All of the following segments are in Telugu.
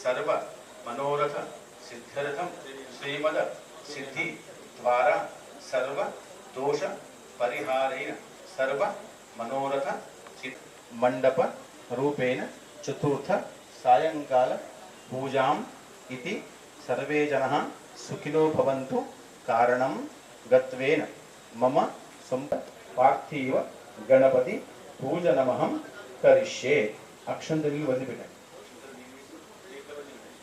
సర్వ మనోరథ సిద్ధ్యర్థం శ్రీమద సిద్ధి ద్వారా సర్వ దోష పరిహారేణ సర్వ మనోరథ మండప రూపేణ చతుర్థ సాయంకాల పూజాం ఇది సర్వే జన సుఖినో భవంతు కారణం గత్వేన మమ సంపత్ పార్థివ గణపతి పూజనమహం కరిష్యే అక్షంతలు వదిలిపెట్టండి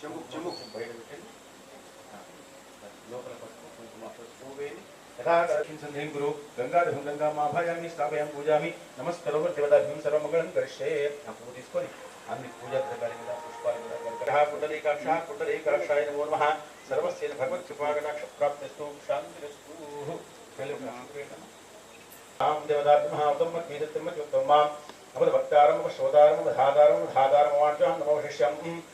చెము చెము బయట పెట్టండి ఆ, లోపల పసుపు కుంకుమ పసుపు వేయండి యథాకిం సంధ్యం గురు గంగాధం గంగామాభాయామి స్థాపయామి పూజామి నమస్కరోమ దేవతాభ్యం సర్వమంగళం కరిష్యే ఆ పువ్వు తీసుకొని అన్ని పూజా ద్రవ్యాల మీద పుష్పాల మీద గంగరః పుండరీకాక్ష పుండరీకాక్షాయ నమో నమః సర్వస్య భగవత్ కృపాకటాక్ష ప్రాప్తిస్తు శాంతిరస్తు ఆం దేవతాభ్యమః ఉత్తమ కీర్తిమ చుత్తమాం అపద భక్తారం శ్రోతారం ధాతారం ధాతారం వాంచాం నమో శిష్యం ఔ పశ్చాత్తాత్ ప్రాస్తాత్ ఉత్తరాత్తాత్ దక్షిణాత్తాత్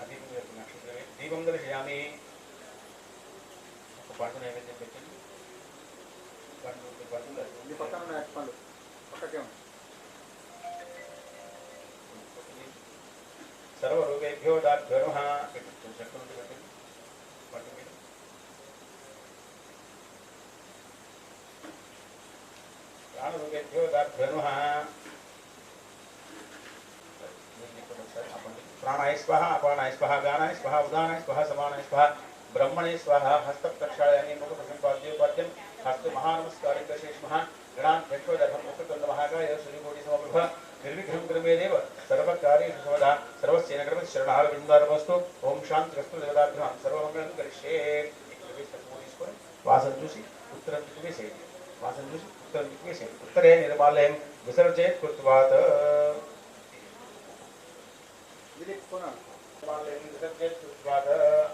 దీపం దర్శయామి ఒక పండు నైవేద్యం పెట్టండి. పండు పండు. పక్కన ఉన్న పళ్ళు పక్కకే ఉంది సర్వరూపేభ్యో దాభ్యో చక్రం పెట్టండి పండు మీద ప్రాణరూపేభ్యో దాభ్యో నమః प्राणाय स्वाहा, अपानाय स्वाहा गानाय स्वाहा, उदानाय स्वाहा, समानाय स्वाहा, ब्रह्मणे स्वाहा हस्तप्रक्षालयानि मुखप्रसंपाद्योपाद्यं हस्तु महानमस्कारे कशेषमः गणान् यक्षोदर्भं मुखकन्दमहागाय सूर्यकोटि समप्रभ, निर्विघ्नं क्रमेणेव सर्वकार्येषु सर्वदा सर्वस्य नगरमस्य शरणारविन्दारमस्तु ॐ शान्तिरस्तु देवताभ्यां सर्वमङ्गलं करिष्ये। वासञ्जुषि उत्तरं दिग्विषे वासञ्जुषि उत्तरं दिग्विषे उत्तरे निर्मालयं विसर्जे कृत्वात्। Dilip Kunal. Limited get together.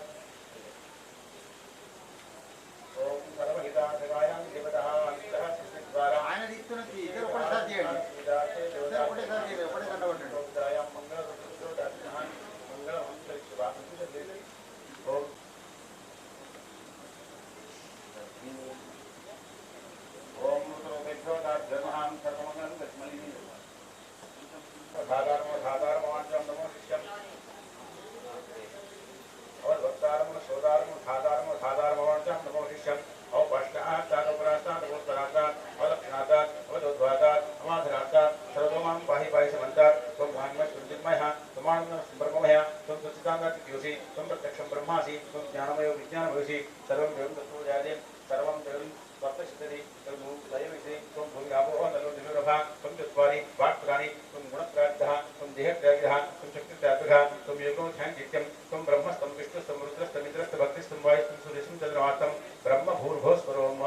सर्वथा त्वं चत्वारि वाक्पुराणि त्वं गुणप्रार्थः त्वं देहत्यागिरः त्वं शक्तित्यात्मकः त्वं योगोध्यान नित्यं त्वं ब्रह्मस्तं विष्णुस्तं रुद्रस्तमिन्द्रस्त भक्तिस्तं वायुस्तं सूर्यस्तं चन्द्रमास्तं ब्रह्म भूर्भोस्वरोम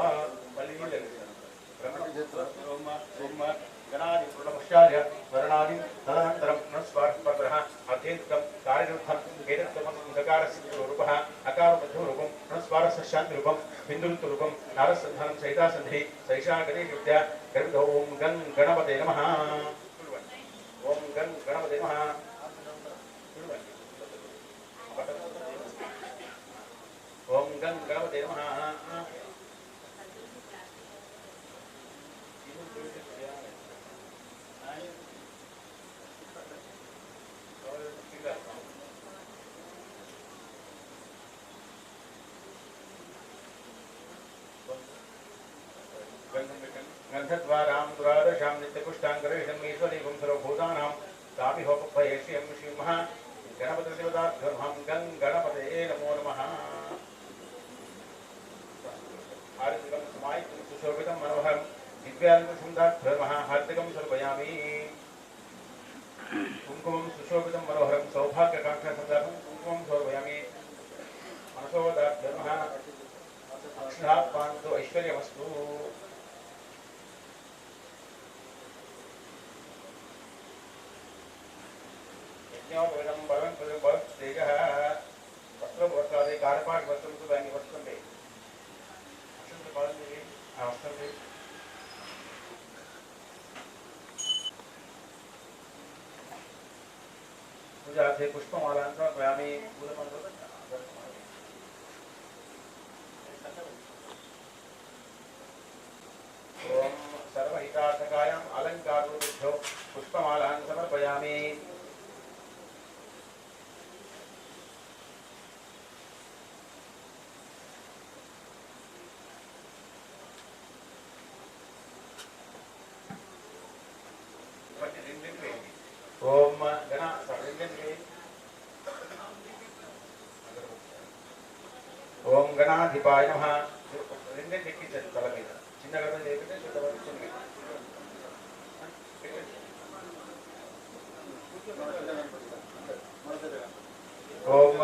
मलिनीलग्नं ब्रह्म भूर्भोस्वरोम सोम गणादिपुरणमश्चार्य పునఃస్వారస్య శాంతి రూపం బిందురుతు రూపం నారసంధానం సైతాసంధి సైషా గణేష్ విద్య గర్భ ఓం గన్ గణపతే నమ. ఓం గన్ గణపతే నమ. ఓం గన్ గణపతే నమ. गन्धद्वारां दुरादशां नित्यपुष्टाङ्गरेशमीश्वरीभं सर्वभूतानां तापिहोपयेष्यं शिवः गणपतिदेवताभ्यमहं गं गणपतये नमो नमः। हार्दिकं समायितं सुशोभितं मनोहरं दिव्याङ्गसुन्दाभ्यमः हार्दिकं सर्वयामि कुङ्कुमं सुशोभितं मनोहरं सौभाग्यकाङ्क्षसन्दर्भं कुङ्कुमं सर्वयामि मनसोदाभ्यमः अक्षरात् पान्तु ऐश्वर्यमस्तु। యజ్ఞోపదం భవంతులు భక్తిగ వస్త్రం వస్తుంది గారపాటు వస్త్రంతో దాన్ని పట్టుకోండి అసలు పదండి ఆ వస్త్రం పూజ పుష్పం అలాంటి గ్రామీ పూల పండుగ सर्वहितार्थकायाम् अलङ्कारो पुष्पमालान् समर्पयामि శుద్ధవర్ణాధిపాయ నమ రెండే ఎక్కించండి తల మీద చిన్న గడ మీద ఎక్కితే శుద్ధవర్ణ చిన్న ఓం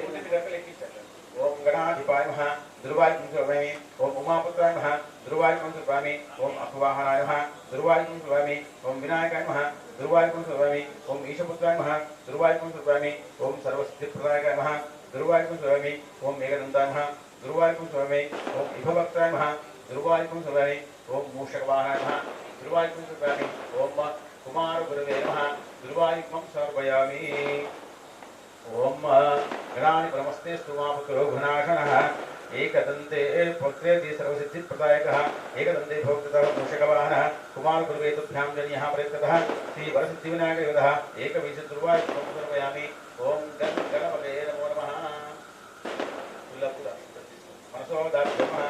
ఎనిమిది గంటలు ఎక్కించండి ఓం గణాధిపాయ నమ ధృవాయ పుంజువామి ఓం ఉమాపుత్రాయ నమ ధృవాయ పుంజువామి ఓం అపవాహనాయ నమ ధృవాయ పుంజువామి ఓం వినాయకాయ నమ ధృవాయ పుంజువామి ఓం ఈశపుత్రాయ నమ ధృవాయ పుంజువామి ఓం సర్వసిద్ధిప్రదాయకాయ నమ ధృవాయ పుంజువామి ఓం మేఘనందాయ నమ दुर्वारिकं सर्वे ओम इभवक्त्राय नमः। दुर्वारिकं सर्वे ओम मूषकवाहाय नमः। दुर्वारिकं स्वरमे ॐ कुमारगुरवे नमः। दुर्वारिकं समर्पयामि। ॐ गणानि ब्रह्मस्ते स्तुमापकरो घनाशनः एकदन्ते प्रकृति सर्वसिद्धि प्रदायकः एकदन्ते भोक्ततः मूषकवाहनः। कुमारगुरुवे श्री वरसिद्धि विनायक श्रीवरसिद्धिविनायकयोधः एकविंशदुर्वायुकं समर्पयामि। ॐ गन् गणपते మనసో దాభ్యమः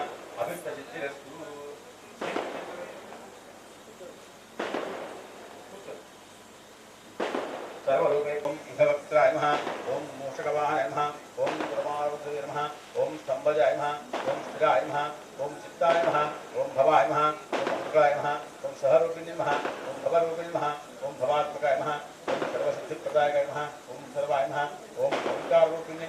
సర్వరూపే ఓం ఇహవక్త్రాయ నమః ఓం మూషకవాహనాయ నమః ఓం పురమారుద్రాయ నమః ఓం స్తంభజాయ నమః ఓం స్థిరాయ నమః ఓం చిత్తాయ నమః ఓం భవాయ నమః ఓం అంకాయ నమః ఓం సహరూపిణి ఓం భవరూపిణి ఓం భవాత్మకాయ ఓం సర్వసిద్ధిప్రదాయకాయ ఓం సర్వాయ ఓం ఓంకారూపిణి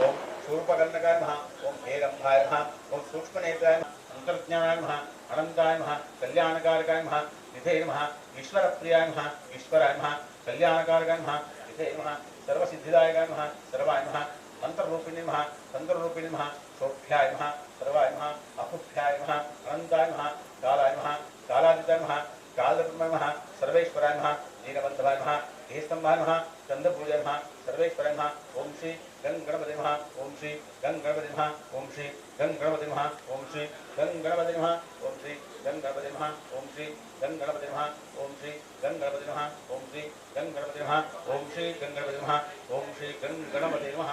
ఓం शूर्पकर्णकाय नमः ओम हेरम्भाय नमः ओम सूक्ष्मनेत्राय नमः अंतर्ज्ञानाय नमः अनंताय नमः कल्याणकारकाय नमः निधे ईश्वर ईश्वरप्रियाय नमः ईश्वराय नमः कल्याणकारकाय नमः निधे नमः सर्वसिद्धिदायकाय नमः सर्वाय नमः मंत्ररूपिणी नमः तंत्ररूपिणी नमः शोभ्याय नमः सर्वाय नमः अपुभ्याय नमः अनंताय नमः कालाय नमः कालादिताय नमः कालदर्मय नमः सर्वेश्वराय नमः दीनबन्धवाय नमः దేహస్తంభాయ నమః చంద్రపూజాయ నమః సర్వేశ్వరాయ నమః ఓం శ్రీ గం గణపతి నమః ఓం శ్రీ గం గణపతి నమః ఓం శ్రీ గం గణపతి నమః ఓం శ్రీ గం గణపతి నమః ఓం శ్రీ గం గణపతి నమః ఓం శ్రీ గం గణపతి నమః ఓం శ్రీ గం గణపతి నమః ఓం శ్రీ గం గణపతి నమః ఓం శ్రీ గం గణపతి నమః ఓం శ్రీ గం గణపతి నమః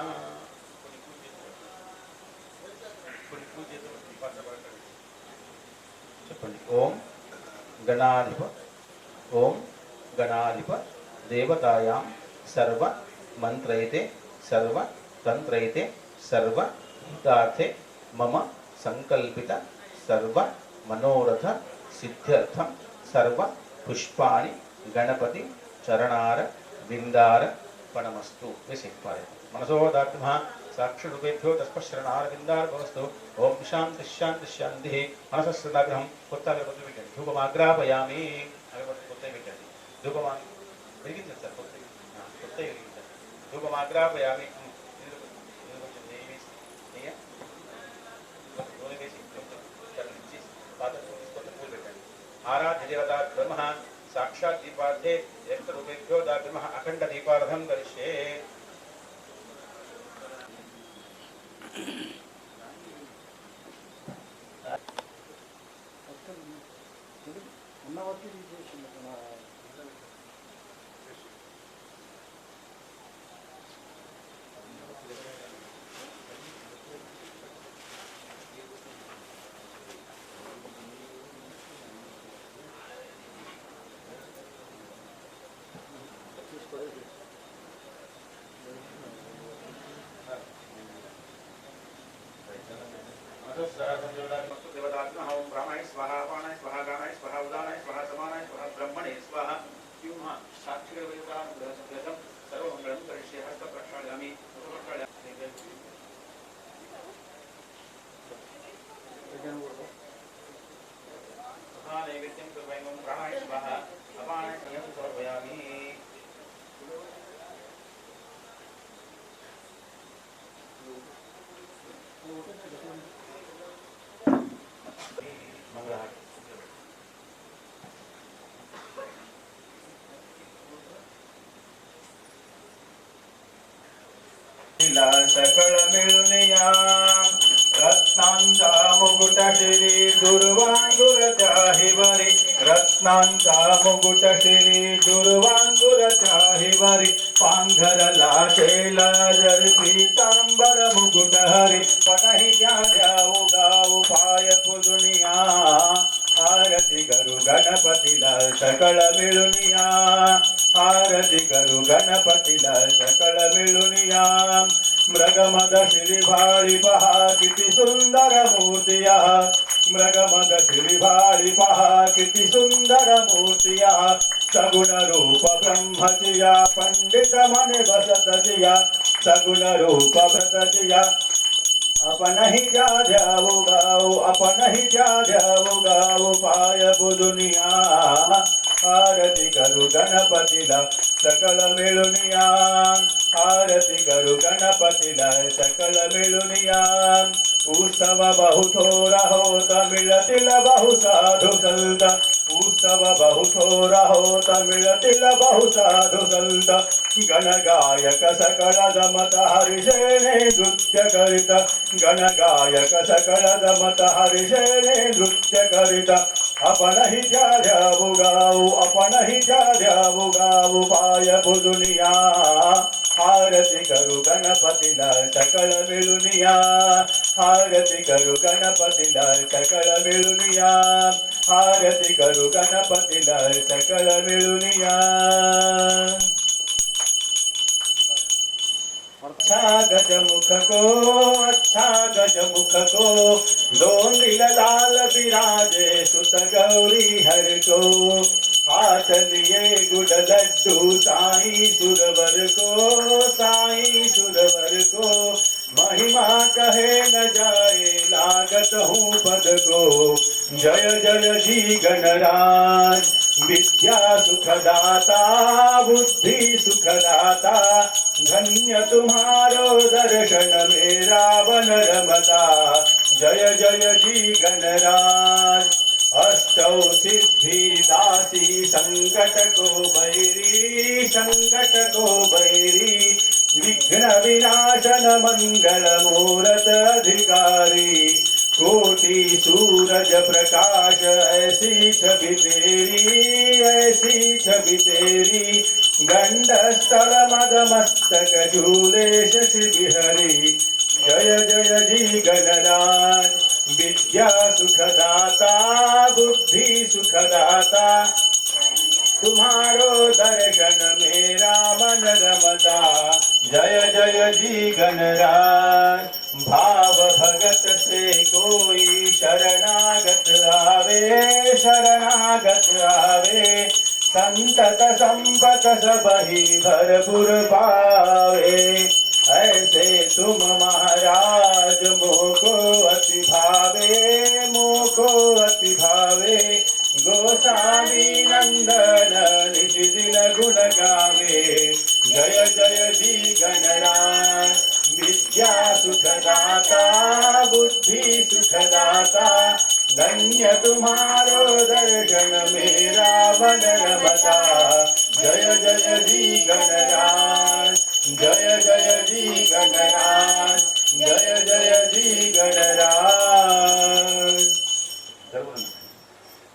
చెప్పండి ఓం గణాధిప ఓం గణాధిప దేవతాయాం సర్వ మంత్రైతే సర్వ తంత్రైతే సర్వ భూతార్థే మమ సంకల్పిత సర్వ మనోరథ సిద్ధ్యర్థం సర్వ పుష్పాణి గణపతి చరణార బిందార పణమస్తు విసిప్పాయ మనసోదాత్మ సాక్షుడుభ్యో తస్పశ్రణార బిందార భవస్తు. ఓం శాంతి శాంతి శాంతి. మనసస్సదాగ్రహం కొత్త అగరబత్తులు పెట్టండి ధూపమాగ్రాపయామి. అగరబత్తులు కొత్త పెట్టండి ధూపమా జరిగింది సార్ కొత్తగా కొత్త జరిగింది సార్ ఇంకొక మాత్ర యాభై కొంచెం నెయ్యి వేసి నెయ్యి నూనె వేసి కొంచెం ఇచ్చి పాత్ర తీసుకొని పూలు పెట్టండి ఆరాధ్యదేవత బ్రహ్మ సాక్షాత్ దీపార్థే ఎంత రూపేభ్యో దా బ్రహ్మ అఖండ దీపార్థం కరిష్యే Yes, sir. तिला सकळ मिळून या रत्नांचा मुकुट शिरी दुर्वांगुर बरी रत्नांचा मुकुट शिरी दुर्वांगुर बरी पांघरला शेला पीतांबर मुकुट हरी पणही त्या द्याऊ गाऊ पाय पुजुनिया आरती करू गणपतीला सकळ मिळून या आरती करू गणपतीला सकळ मिळून मृगमदशिरिभाळिपः किति ब्रह्मचिया पंडित मन सुन्दरमूर्तयः। सगुणरूप ब्रह्मजिया रूप व्रत जिया। अपन ही जा जाओ गाओ अपन ही जा जाओ गाओ पाय दुनिया आरती करु गणपति सकल मिलुनिया आरती करु गणपति सकल मिलुनिया उत्सव बहु थोरा होत मिलतिल बहु साधु संत. उत्सव बहु थोरा होत मिलतिल बहु साधु संत. गण गायक सकल दमत हरिषेणे नृत्य करित. गण गायक सकल दमत हरिषेणे नृत्य करिता. अपना ही त्याऊ गाऊ आपण ही त्याऊ गाऊ पाय बुदुनिया। आरती करू गणपतीला सकळ मिलुनिया आरती करू गणपतीला सकळ मिळुनिया। आरती गणपति गणपतीला सकळ मिळुनिया। या गज मुख को अच्छा गज मुख को नील लाल विराजे सुत गौरी हर को हाथ लिए गुड लड्डू, साई सुरवर को साई सुरवर को महिमा कहे न जाए, लागत हूँ पद को। जय जय जी गणराज, विद्या सुखदाता, बुद्धि सुखदाता। धन्य तुम्हारो दर्शन मेरा बन रमता। जय जय जी गणराज, अष्टौ सिद्धि दासी संकट को बैरी, संकट को बैरी। विघ्न विनाशन मंगल मूरत अधिकारी कोटि सूरज प्रकाश ऐसी छवि तेरी, ऐसी छवि तेरी। गंड स्थल मद मस्तक झूले शशि बिहरी जय जय जी गणराज विद्या सुखदाता, बुद्धि सुखदाता। तुम्हारो दर्शन मेरा मन रमता। जय जय जी गणराज। भाव भगत से कोई शरणागत आवे शरणागत आवे। संतत संपत सबही भरपुर पावे। ऐसे तुम महाराज, मोको अति भावे, मोको अति भावे। गोसावी नंदन निज दिन गुण गावे जय जय जी गणराज विद्या सुखदाता, बुद्धि सुखदाता। धन्य तुम्हारो दर्शन, मेरा मन रमता। जय जय जी गणराज जय जय जी गणराज जय जय जी गणराज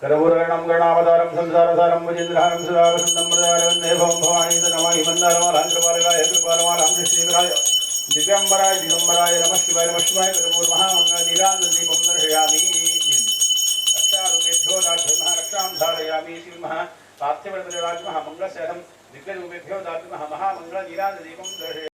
करभूरगणं गणावतारं संसारसारं भजेन्द्रहारं सदावसन्तं प्रदारवन्दे भवं भवानीतनमाहि मन्दारमालान्द्रपालकाय कृपालमालां श्रीधराय दिव्यम्बराय दिगम्बराय नमः शिवाय नमः शिवाय करभूर्महामङ्गदीरान्ददीपं दर्शयामि रक्षारूपेभ्यो दाभ्यमः रक्षां धारयामि इति विमः पार्थिवरदराजमः मङ्गलशयनं दिग्गजरूपेभ्यो दाभ्यमः महामङ्गलदीरान्ददीपं दर्शयामि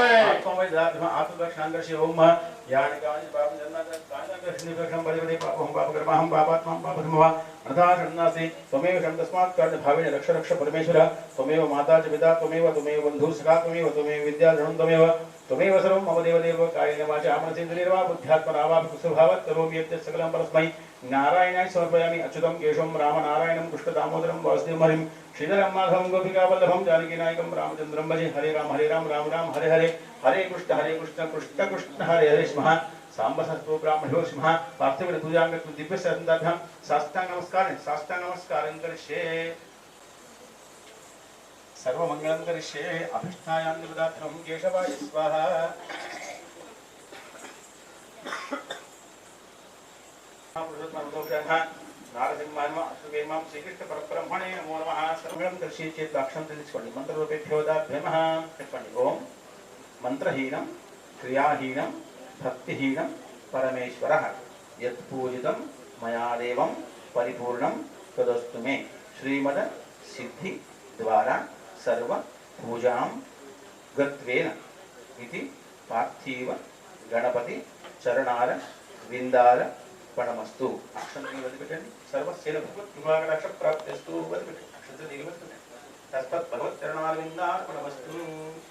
जय। आत्मवैदात्म आत्मदक्षांगर्षि ओम यानि कानि पापं जन्मत कानिदक्षिणिदक्षं पदपदे पापं पापकर्माहं पापात्मां माता च पिता, त्वमेव त्वमेव बन्धुः सखा, त्वमेव त्वमेव विद्या धनं, त्वमेव त्वमेव मम देवदेव कायेन वाचा मनसेन्द्रियर्वा बुद्ध्यात्मना कुसुभावत् करोमि यत् सकलं परस्मै। नारायणाय समर्पयामि अच्युतं केशवं, रामनारायणं कृष्णदामोदरं वासुदेवं श्रीधरं माधवं, गोपिकावल्लभं, जानकीनायकं, रामचन्द्रं भजे, हरे राम हरे राम राम राम, हरे हरे। హరే కృష్ణ హరే కృష్ణ కృష్ణ కృష్ణ హరే హరే స్మ సాంబసత్వ బ్రాహ్మణో స్మ పార్థవిడ పూజాంగత్వం దివ్య సందర్భం సాష్టాంగ నమస్కారం సాష్టాంగ నమస్కారం కరిష్యే. సర్వమంగళం కరిష్యే. అభిష్టాయాం నిపదార్థం కేశవాయ స్వాహ. నారసింహాన్మ అశ్వవేమాం శ్రీకృష్ణ పరబ్రహ్మణే నమో నమ. సర్వం దర్శించే అక్షం తెలుసుకోండి మంత్రరూపేభ్యోదాభ్యమ చెప్పండి. ఓం. మంత్రహీనం క్రియాహీనం భక్తిహీనం పరమేశ్వర. యత్పూజితం మయా దేవం పరిపూర్ణం తదస్తు మే. శ్రీమద సిద్ధి ద్వారా సర్వ పూజాం గత్వేన ఇది పార్థివ గణపతి చరణాల విందాల పణమస్తు. అక్షంతని వదిలిపెట్టండి. సర్వస్య భగవత్ కృపాకటాక్ష ప్రాప్తిస్తూ వదిలిపెట్టండి. అక్షంతని దిగబెట్టండి తస్మత్ భగవత్ చరణాల విందాల పణమస్తు.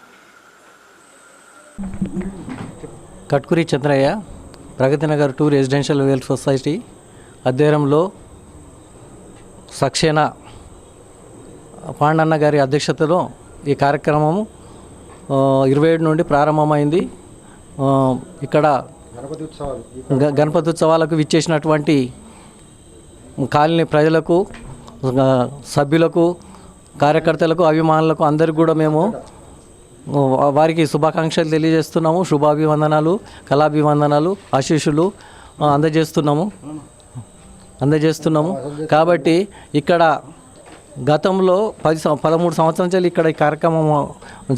Katkuri Chandraiah Pragathinagar two residential welfare society అధ్వర్యంలో Saxena Pandanna గారి అధ్యక్షతలో ఈ కార్యక్రమం ఇరవై ఏడు నుండి ప్రారంభమైంది. ఇక్కడ గణపతి ఉత్సవాలకు విచ్చేసినటువంటి కాలనీ ప్రజలకు సభ్యులకు కార్యకర్తలకు అభిమానులకు అందరికి కూడా మేము వారికి శుభాకాంక్షలు తెలియజేస్తున్నాము శుభాభివందనాలు కళాభివందనాలు ఆశీస్సులు అందజేస్తున్నాము. అందజేస్తున్నాము. కాబట్టి ఇక్కడ గతంలో పది పదమూడు సంవత్సరం నుంచి ఇక్కడ ఈ కార్యక్రమం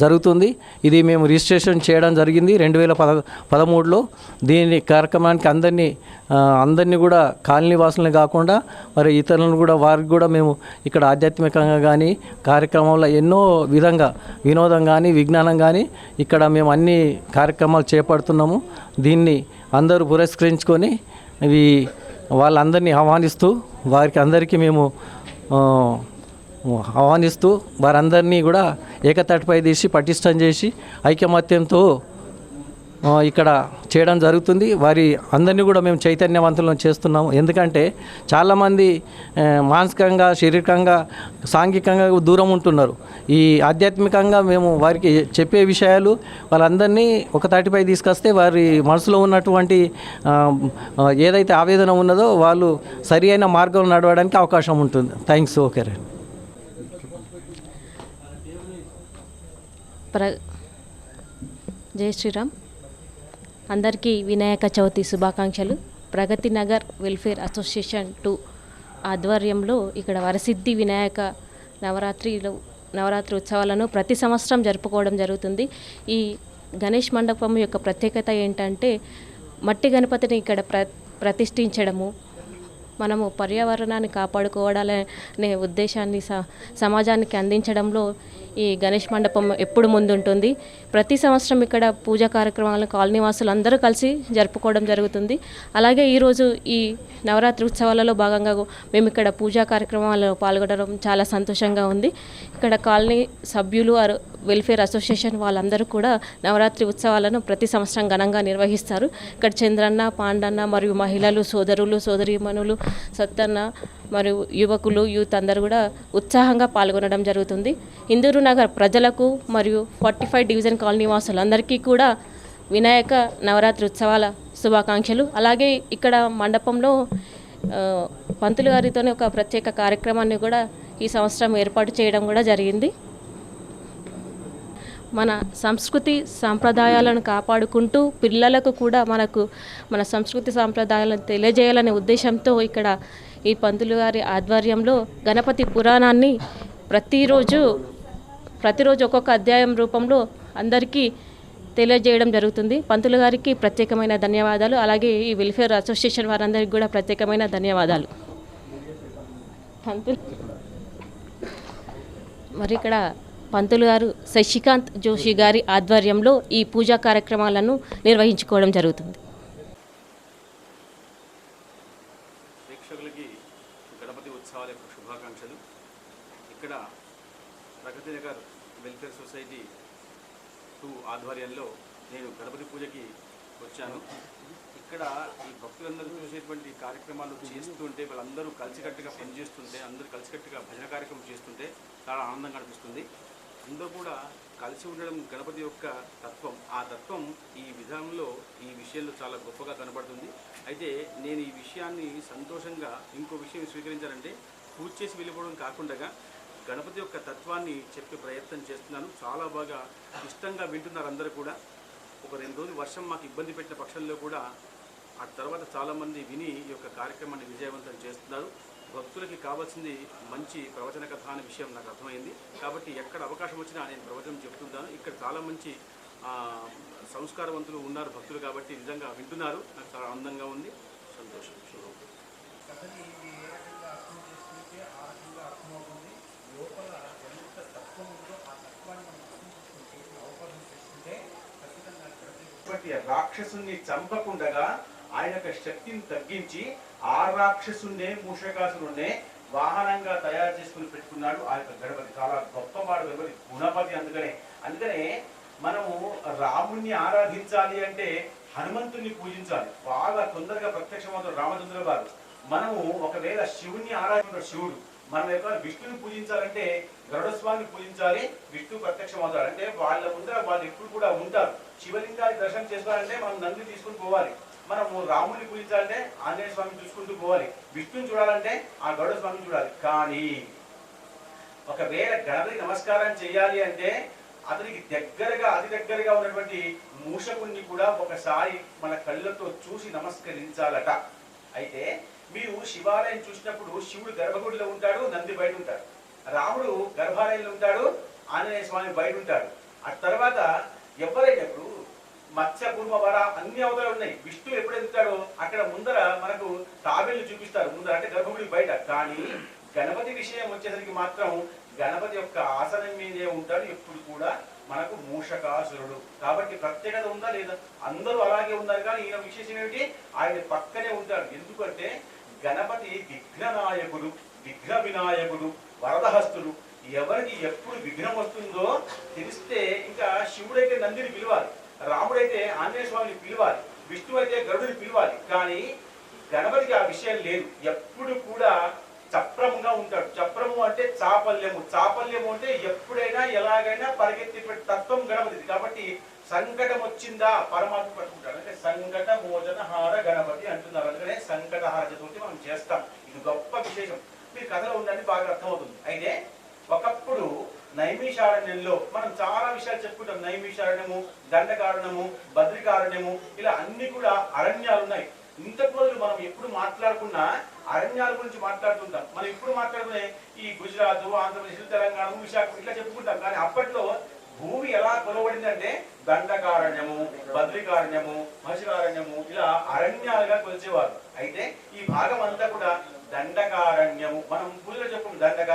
జరుగుతుంది. ఇది మేము రిజిస్ట్రేషన్ చేయడం జరిగింది. రెండు వేల పద పదమూడులో దీని కార్యక్రమానికి అందరినీ అందరినీ కూడా కాలనీ వాసులని కాకుండా మరి ఇతరులను కూడా వారికి కూడా మేము ఇక్కడ ఆధ్యాత్మికంగా కానీ కార్యక్రమంలో ఎన్నో విధంగా వినోదం కానీ విజ్ఞానం కానీ ఇక్కడ మేము అన్ని కార్యక్రమాలు చేపడుతున్నాము. దీన్ని అందరూ పురస్కరించుకొని ఇవి వాళ్ళందరినీ ఆహ్వానిస్తూ వారికి అందరికీ మేము ఆహ్వానిస్తూ వారందరినీ కూడా ఏకతటిపై తీసి పటిష్టం చేసి ఐకమత్యంతో ఇక్కడ చేయడం జరుగుతుంది. వారి అందరినీ కూడా మేము చైతన్యవంతులను చేస్తున్నాము. ఎందుకంటే చాలామంది మానసికంగా శారీరకంగా సాంఘికంగా దూరం ఉంటున్నారు. ఈ ఆధ్యాత్మికంగా మేము వారికి చెప్పే విషయాలు వాళ్ళందరినీ ఒక తాటిపై తీసుకొస్తే వారి మనసులో ఉన్నటువంటి ఏదైతే ఆవేదన ఉన్నదో వాళ్ళు సరి అయిన మార్గంలో నడవడానికి అవకాశం ఉంటుంది. థ్యాంక్స్ ఓకే రండి ప్ర జై శ్రీరామ్. అందరికీ వినాయక చవితి శుభాకాంక్షలు. Pragathi Nagar welfare association two ఆధ్వర్యంలో ఇక్కడ వరసిద్ధి వినాయక నవరాత్రిలో నవరాత్రి ఉత్సవాలను ప్రతి సంవత్సరం జరుపుకోవడం జరుగుతుంది. ఈ గణేష్ మండపం యొక్క ప్రత్యేకత ఏంటంటే మట్టి గణపతిని ఇక్కడ ప్ర ప్రతిష్ఠించడము మనము పర్యావరణాన్ని కాపాడుకోవడాలనే ఉద్దేశాన్ని స సమాజానికి అందించడంలో ఈ గణేష్ మండపం ఎప్పుడు ముందుంటుంది. ప్రతి సంవత్సరం ఇక్కడ పూజా కార్యక్రమాలను కాలనీ వాసులు అందరూ కలిసి జరుపుకోవడం జరుగుతుంది. అలాగే ఈరోజు ఈ నవరాత్రి ఉత్సవాలలో భాగంగా మేము ఇక్కడ పూజా కార్యక్రమాల్లో పాల్గొనడం చాలా సంతోషంగా ఉంది. ఇక్కడ కాలనీ సభ్యులు ఆర్ వెల్ఫేర్ అసోసియేషన్ వాళ్ళందరూ కూడా నవరాత్రి ఉత్సవాలను ప్రతి సంవత్సరం ఘనంగా నిర్వహిస్తారు. ఇక్కడ చంద్రన్న పాండన్న మరియు మహిళలు సోదరులు సోదరీమణులు సత్తన్న మరియు యువకులు యూత్ అందరూ కూడా ఉత్సాహంగా పాల్గొనడం జరుగుతుంది. ఇందూరు నగర్ ప్రజలకు మరియు ఫార్టీ ఫైవ్ డివిజన్ కాలనీ వాసులందరికీ కూడా వినాయక నవరాత్రి ఉత్సవాల శుభాకాంక్షలు. అలాగే ఇక్కడ మండపంలో పంతులు గారితోనే ఒక ప్రత్యేక కార్యక్రమాన్ని కూడా ఈ సంవత్సరం ఏర్పాటు చేయడం కూడా జరిగింది. మన సంస్కృతి సాంప్రదాయాలను కాపాడుకుంటూ పిల్లలకు కూడా మనకు మన సంస్కృతి సాంప్రదాయాలను తెలియజేయాలనే ఉద్దేశంతో ఇక్కడ ఈ పంతులు గారి ఆధ్వర్యంలో గణపతి పురాణాన్ని ప్రతిరోజు ప్రతిరోజు ఒక్కొక్క అధ్యాయం రూపంలో అందరికీ తెలియజేయడం జరుగుతుంది. పంతులు గారికి ప్రత్యేకమైన ధన్యవాదాలు. అలాగే ఈ వెల్ఫేర్ అసోసియేషన్ వారందరికీ కూడా ప్రత్యేకమైన ధన్యవాదాలు. పంతులు మరి ఇక్కడ పంతులు గారు శశికాంత్ జోషి గారి ఆధ్వర్యంలో ఈ పూజా కార్యక్రమాలను నిర్వహించుకోవడం జరుగుతుంది. ప్రేక్షకులకి గణపతి ఉత్సవాల యొక్క శుభాకాంక్షలు. ఇక్కడ Pragathi Nagar welfare society two ఆధ్వర్యంలో నేను గణపతి పూజకి వచ్చాను. ఇక్కడ భక్తులందరూ చూసేటువంటి కార్యక్రమాలు చేస్తుంటే వాళ్ళందరూ కలిసికట్టుగా పనిచేస్తుంటే అందరూ కలిసికట్టుగా భజన కార్యక్రమం చేస్తుంటే చాలా ఆనందంగా అనిపిస్తుంది. అందరూ కూడా కలిసి ఉండడం గణపతి యొక్క తత్వం. ఆ తత్వం ఈ విధానంలో ఈ విషయంలో చాలా గొప్పగా కనబడుతుంది. అయితే నేను ఈ విషయాన్ని సంతోషంగా ఇంకో విషయం స్వీకరించాలంటే పూజ చేసి వెళ్ళిపోవడం కాకుండా గణపతి యొక్క తత్వాన్ని చెప్పే ప్రయత్నం చేస్తున్నాను. చాలా బాగా ఇష్టంగా వింటున్నారు అందరూ కూడా. ఒక రెండు రోజులు వర్షం మాకు ఇబ్బంది పెట్టిన పక్షంలో కూడా ఆ తర్వాత చాలామంది విని ఈ యొక్క కార్యక్రమాన్ని విజయవంతం చేస్తున్నారు. భక్తులకి కావాల్సింది మంచి ప్రవచన కథ అనే విషయం నాకు అర్థమైంది. కాబట్టి ఎక్కడ అవకాశం వచ్చినా నేను ప్రవచనం చెప్తుంటాను. ఇక్కడ చాలా మంచి ఆ, సంస్కారవంతులు ఉన్నారు భక్తులు కాబట్టి నిజంగా వింటున్నారు. నాకు చాలా ఆనందంగా ఉంది. సంతోషం. శుభం. ప్రతి రాక్షసుని చంపకుండగా ఆయన యొక్క శక్తిని తగ్గించి ఆ రాక్షసున్నే మూషకాసురుణ్ణే వాహనంగా తయారు చేసుకుని పెట్టుకున్నాడు. ఆ యొక్క గణపతి చాలా గొప్ప వాడు గణపతి గుణపతి అందుకనే. అందుకనే మనము రాముణ్ణి ఆరాధించాలి అంటే హనుమంతుణ్ణి పూజించాలి. బాగా తొందరగా ప్రత్యక్షమవుతాడు రామచంద్ర గారు. మనము ఒకవేళ శివుణ్ణి ఆరాధించాడు శివుడు మనం ఎక్కడ విష్ణుని పూజించాలంటే గరుడస్వామిని పూజించాలి విష్ణు ప్రత్యక్షం అవుతాడు అంటే వాళ్ళ ముందర వాళ్ళు ఎప్పుడు కూడా ఉంటారు. శివలింగాన్ని దర్శనం చేసుకోవాలంటే మనం నంది తీసుకుని పోవాలి. మనము రాముడిని పూజించాలంటే ఆంజనేయ స్వామిని చూసుకుంటూ పోవాలి. విష్ణుని చూడాలంటే ఆ గౌడ స్వామిని చూడాలి. కానీ ఒకవేళ గణపతి నమస్కారం చేయాలి అంటే అతనికి దగ్గరగా అతి దగ్గరగా ఉన్నటువంటి మూషకుణ్ణి కూడా ఒకసారి మన కళ్ళతో చూసి నమస్కరించాలట. అయితే మీరు శివాలయం చూసినప్పుడు శివుడు గర్భగుడిలో ఉంటాడు నంది బయట ఉంటాడు. రాముడు గర్భాలయంలో ఉంటాడు ఆంజనేయ స్వామి బయట ఉంటాడు. ఆ తర్వాత ఎవరైనప్పుడు మత్స్య కూర్మ వర అన్ని అవతలు ఉన్నాయి. విష్ణువు ఎప్పుడు ఎదుగుతాడో అక్కడ ముందర మనకు తాబేళ్ళు చూపిస్తారు. ముందర అంటే గర్భగుడి బయట. కానీ గణపతి విషయం వచ్చేసరికి మాత్రం గణపతి యొక్క ఆసనం మీదే ఉంటాడు. ఎప్పుడు కూడా మనకు మూషకాసురుడు. కాబట్టి ప్రత్యేకత ఉందా లేదా? అందరూ అలాగే ఉన్నారు. కానీ ఈయన విశేషం ఏమిటి? ఆయన పక్కనే ఉంటాడు. ఎందుకంటే గణపతి విఘ్ననాయకుడు విఘ్న వినాయకుడు వరదహస్తుడు. ఎవరికి ఎప్పుడు విఘ్నం వస్తుందో తెలిస్తే ఇంకా శివుడైతే నందిని పిలవాలి. రాముడైతే ఆంజనేయ స్వామిని పిలవాలి విష్ణువు అయితే గరుడిని పిలవాలి కానీ గణపతికి ఆ విషయం లేదు. ఎప్పుడు కూడా చప్రముగా ఉంటాడు. చప్రము అంటే చాపల్యము. చాపల్యము అంటే ఎప్పుడైనా ఎలాగైనా పరిగెత్తి తత్వం గణపతిది. కాబట్టి సంకటం వచ్చిందా పరమాత్మ పట్టుకుంటాడు. అంటే సంకట మోచన హార గణపతి అంటున్నారు. అందుకనే సంకటహార చతుర్థి మనం చేస్తాం. ఇది గొప్ప విశేషం. మీరు కథలో ఉందని బాగా అర్థమవుతుంది. అయితే ఒకప్పుడు నైమిషారణ్యంలో మనం చాలా విషయాలు చెప్పుకుంటాం. నైమిషారణ్యము దండకారణ్యము బద్రికారణ్యము ఇలా అన్ని కూడా అరణ్యాలు ఉన్నాయి ఇంతకు మొదలు మనం ఎప్పుడు మాట్లాడుకున్నా అరణ్యాల గురించి మాట్లాడుతుంటాం. మనం ఇప్పుడు మాట్లాడుకునే ఈ గుజరాత్ ఆంధ్రప్రదేశ్ తెలంగాణ విశాఖ ఇట్లా చెప్పుకుంటాం. కానీ అప్పట్లో భూమి ఎలా కొలవడిందంటే దండకారణ్యము బద్రికారణ్యము మహిషికారణ్యము ఇలా అరణ్యాలుగా కొలిచేవారు. అయితే ఈ భాగం అంతా కూడా దండకారణ్యము మనం పూజలు చెప్పు దండక